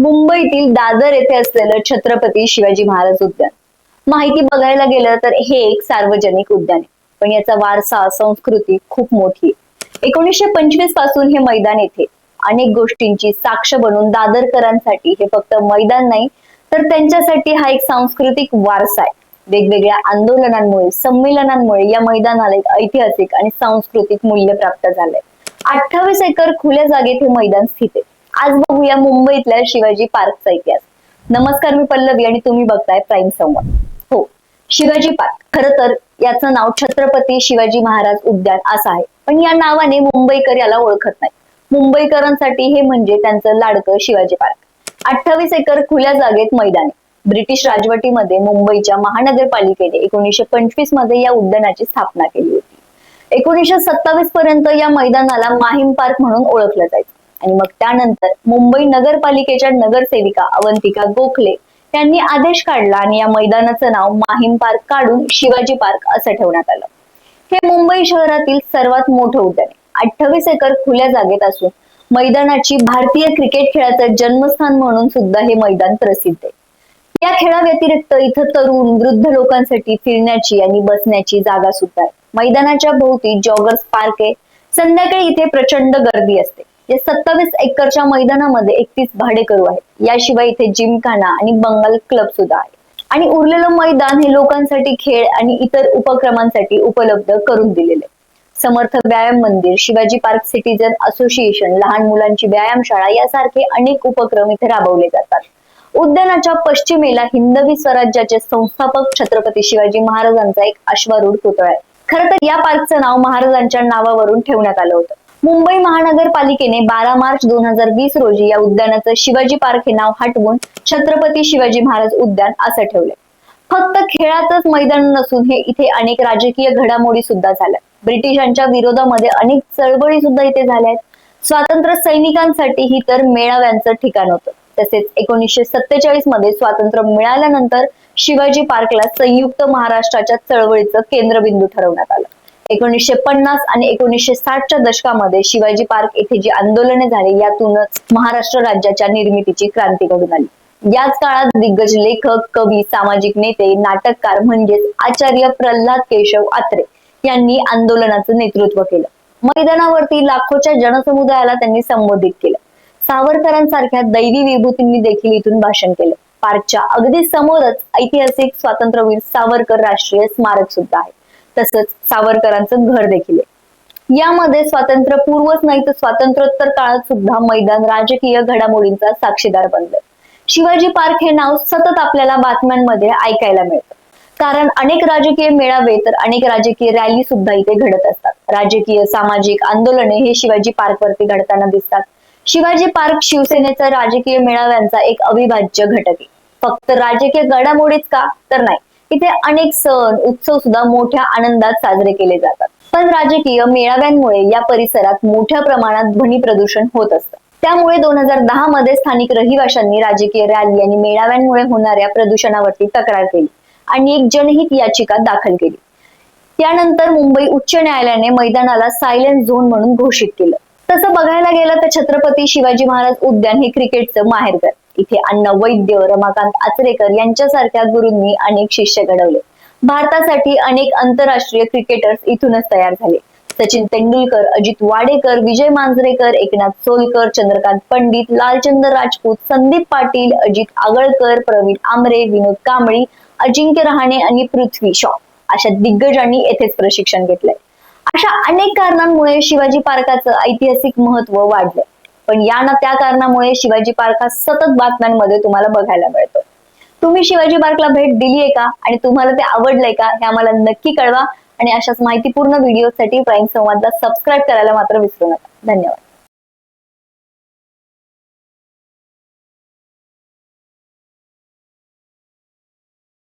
मुंबईतील दादर येथे असलेलं छत्रपती शिवाजी महाराज उद्यान. माहिती बघायला गेलं तर हे एक सार्वजनिक उद्यान आहे. पण याचा वारसा संस्कृती खूप मोठी एकोणीसशे पंचवीसपासून हे मैदान येथे अनेक गोष्टींची साक्ष बनून दादरकरांसाठी हे फक्त मैदान नाही तर त्यांच्यासाठी हा एक सांस्कृतिक वारसा आहे. वेगवेगळ्या आंदोलनांमुळे संमेलनांमुळे या मैदानाला एक ऐतिहासिक आणि सांस्कृतिक मूल्य प्राप्त झालंय. अठ्ठावीस एकर खुल्या जागेत हे मैदान स्थित आहे. आज बघूया मुंबईतल्या शिवाजी पार्कचा इतिहास. नमस्कार मी पल्लवी आणि तुम्ही बघताय प्राईम संवाद. हो शिवाजी पार्क. खर तर याचं नाव छत्रपती शिवाजी महाराज उद्यान असं आहे. पण या नावाने मुंबईकर याला ओळखत नाही मुंबईकरांसाठी हे म्हणजे त्यांचं लाडकं शिवाजी पार्क. अठ्ठावीस एकर खुल्या जागेत मैदान. ब्रिटिश राजवटीमध्ये मुंबईच्या महानगरपालिकेने एकोणीसशे पंचवीसमध्ये या उद्यानाची स्थापना केली होती. एकोणीसशे सत्तावीस पर्यंत या मैदानाला माहीम पार्क म्हणून ओळखलं जायचं. आणि मग त्यानंतर मुंबई नगरपालिकेच्या नगरसेविका अवंतिका गोखले त्यांनी आदेश काढला आणि या मैदानाचं नाव माहीम पार्क काढून शिवाजी पार्क असं ठेवण्यात आलं. हे मुंबई शहरातील सर्वात मोठं उद्यान आहे. अठ्ठावीस एकर खुल्या जागेत असून मैदानाची भारतीय क्रिकेट खेळाचं जन्मस्थान म्हणून सुद्धा हे मैदान प्रसिद्ध आहे. या खेळाव्यतिरिक्त इथं तरुण वृद्ध लोकांसाठी फिरण्याची आणि बसण्याची जागा सुद्धा आहे. मैदानाच्या भोवती जॉगर्स पार्क आहे. संध्याकाळी इथे प्रचंड गर्दी असते. या सत्तावीस एकरच्या मैदानामध्ये एकतीस भाडेकरू आहेत. याशिवाय इथे जिमखाना आणि बंगाल क्लब सुद्धा आहे. आणि उरलेलं मैदान हे लोकांसाठी खेळ आणि इतर उपक्रमांसाठी उपलब्ध करून दिलेले समर्थ व्यायाम मंदिर शिवाजी पार्क सिटीजन असोसिएशन लहान मुलांची व्यायामशाळा यासारखे अनेक उपक्रम इथे राबवले जातात. उद्यानाच्या पश्चिमेला हिंदवी स्वराज्याचे संस्थापक छत्रपती शिवाजी महाराजांचा एक अश्वारूढ पुतळा आहे. खर तर या पार्कचं नाव महाराजांच्या नावावरून ठेवण्यात आलं होतं. मुंबई महानगरपालिकेने बारा मार्च दोन हजार वीस रोजी या उद्यानाचं शिवाजी पार्क हे नाव हटवून छत्रपती शिवाजी महाराज उद्यान असं ठेवलंय. फक्त खेळातच मैदान नसून हे इथे अनेक राजकीय घडामोडी सुद्धा झाल्या ब्रिटिशांच्या विरोधामध्ये अनेक चळवळी सुद्धा इथे झाल्या आहेत स्वातंत्र्य सैनिकांसाठी ही तर मेळाव्यांचं ठिकाण होतं. तसेच एकोणीसशे सत्तेचाळीसमध्ये स्वातंत्र्य मिळाल्यानंतर शिवाजी पार्कला संयुक्त महाराष्ट्राच्या चळवळीचं केंद्रबिंदू ठरवण्यात आलं. एकोणीसशे पन्नास आणि एकोणीसशे साठच्या दशकामध्ये शिवाजी पार्क येथे जी आंदोलने झाली यातूनच महाराष्ट्र राज्याच्या निर्मितीची क्रांती घडून आली. याच काळात दिग्गज लेखक कवी सामाजिक नेते नाटककार म्हणजेच आचार्य प्रल्हाद केशव आत्रे यांनी आंदोलनाचं नेतृत्व केलं. मैदानावरती लाखोच्या जनसमुदायाला त्यांनी संबोधित केलं. सावरकरांसारख्या दैवी विभूतींनी देखील इथून भाषण केलं. पार्कच्या अगदी समोरच ऐतिहासिक स्वातंत्र्यवीर सावरकर राष्ट्रीय स्मारक सुद्धा आहे. तसंच सावरकरांचं घर देखील आहे. यामध्ये स्वातंत्र्यपूर्वच नाही तर स्वातंत्र्योत्तर काळात सुद्धा मैदान राजकीय घडामोडींचा साक्षीदार बनलं. शिवाजी पार्क हे नाव सतत आपल्याला बातम्यांमध्ये ऐकायला मिळतं. कारण अनेक राजकीय मेळावे तर अनेक राजकीय रॅली सुद्धा इथे घडत असतात. राजकीय सामाजिक आंदोलने हे शिवाजी पार्क वरती घडताना दिसतात. शिवाजी पार्क शिवसेनेचा राजकीय मेळाव्यांचा एक अविभाज्य घटक आहे. फक्त राजकीय घडामोडीच का? तर नाही. इथे अनेक सण उत्सव सुद्धा मोठ्या आनंदात साजरे केले जातात. पण राजकीय मेळाव्यांमुळे या परिसरात मोठ्या प्रमाणात ध्वनी प्रदूषण होत असतं. त्यामुळे दोन हजार दहा मध्ये स्थानिक रहिवाशांनी राजकीय रॅली आणि मेळाव्यांमुळे होणाऱ्या प्रदूषणावरती तक्रार केली आणि एक जनहित याचिका दाखल केली. त्यानंतर मुंबई उच्च न्यायालयाने मैदानाला सायलेंट झोन म्हणून घोषित केलं. तसं बघायला गेलं तर छत्रपती शिवाजी महाराज उद्यान हे क्रिकेटचं माहेरघर. इथे अण्णा वैद्य रमाकांत आचरेकर यांच्यासारख्या गुरूंनी अनेक शिष्य घडवले. भारतासाठी अनेक आंतरराष्ट्रीय क्रिकेटर्स इथूनच तयार झाले. सचिन तेंडुलकर अजित वाडेकर विजय मांजरेकर एकनाथ सोलकर चंद्रकांत पंडित लालचंद राजपूत संदीप पाटील अजित आगळकर प्रवीण आमरे विनोद कांबळी अजिंक्य रहाणे आणि पृथ्वी शॉ अशा दिग्गजांनी येथेच प्रशिक्षण घेतलंय. अशा अनेक कारणांमुळे शिवाजी पार्काचं ऐतिहासिक महत्त्व वाढलंय. पण या ना त्या कारणामुळे शिवाजी पार्क हा सतत बातम्यांमध्ये तुम्हाला बघायला मिळतो. तुम्ही शिवाजी पार्कला भेट दिलीये का? आणि तुम्हाला ते आवडलंय का? हे आम्हाला नक्की कळवा. आणि अशाच माहितीपूर्ण व्हिडिओसाठी प्राईम संवादला सबस्क्राईब करायला मात्र विसरू नका. धन्यवाद.